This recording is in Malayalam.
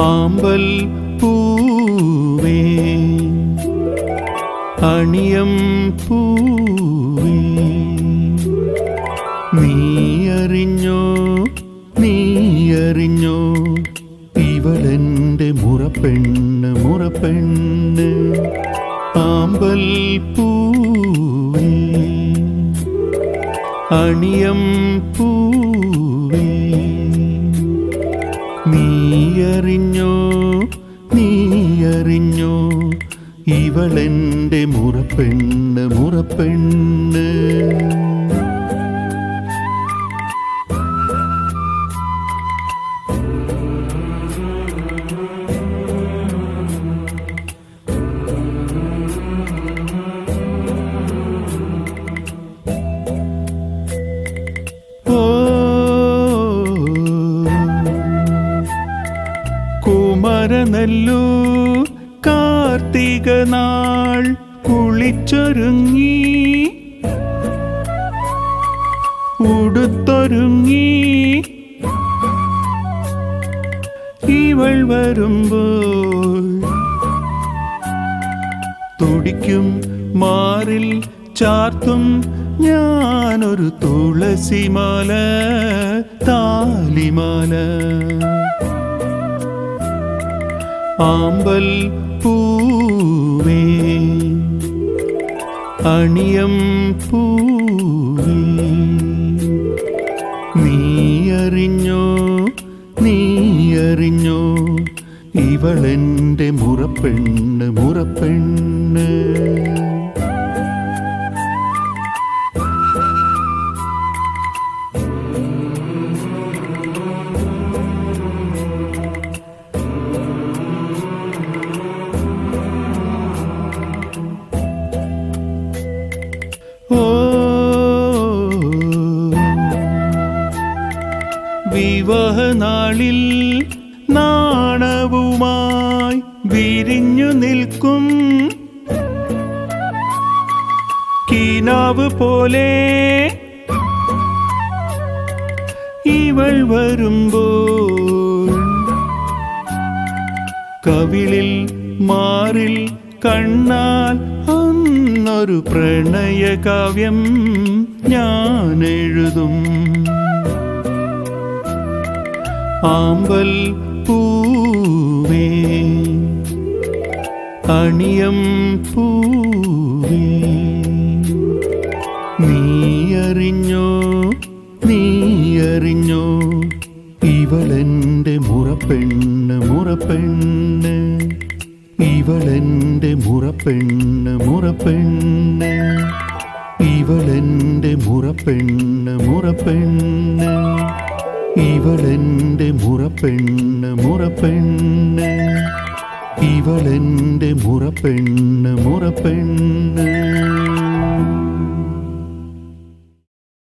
ആമ്പൽ പൂവേ അണിയം പൂവേ. നീ അറിഞ്ഞോ നീ അറിഞ്ഞോ ഇവളെന്റെ മുറപ്പെണ്ണ് മുറപ്പെണ്ണ്. ആമ്പൽ പൂവേ അണിയം പൂവേ. നീ അറിഞ്ഞോ ഇവളെന്റെ മുറപ്പെണ്ണ് മുറപ്പെണ്ണ്. കുമരനല്ലു കാർത്തിക നാൾ കുളിച്ചൊരുങ്ങി. ഉടുത്തൊരുങ്ങി. ഇവൾ വരുമ്പോൾ തുടിക്കും മാറിൽ ചാർത്തും ഞാനൊരു തുളസിമാല താലിമാല. ആമ്പൽ പൂവേ അണിയം പൂവേ. നീ അറിഞ്ഞോ നീ അറിഞ്ഞോ ഇവളെന്റെ മുറപ്പെണ്ണ് മുറപ്പെണ്ണ്. വിവാഹനാളിൽ നാണവുമായി വിരിഞ്ഞു നിൽക്കും. കീനാവ് പോലെ ഇവൾ വരുമ്പോൾ കവിളിൽ മാറിൽ കണ്ണാൽ അന്നൊരു പ്രണയകാവ്യം ഞാൻ എഴുതും. ആമ്പൽ പൂവേ. അണിയം പൂവേ. നീ അറിഞ്ഞോ നീ അറിഞ്ഞോ ഇവളെന്റെ മുറപ്പെണ്ണ് മുറപ്പെണ്ണ്. ഇവളെന്റെ മുറപ്പെണ്ണ് മുറപ്പെണ്ണ്. ഇവളെന്റെ മുറപ്പെണ്ണ് മുറപ്പെണ്ണ്. ഇവളെന്റെ മുറപ്പെണ്ണ് മുറപ്പെണ്ണ്. ഇവളെന്റെ മുറപ്പെണ്ണ് മുറപ്പെണ്ണ്.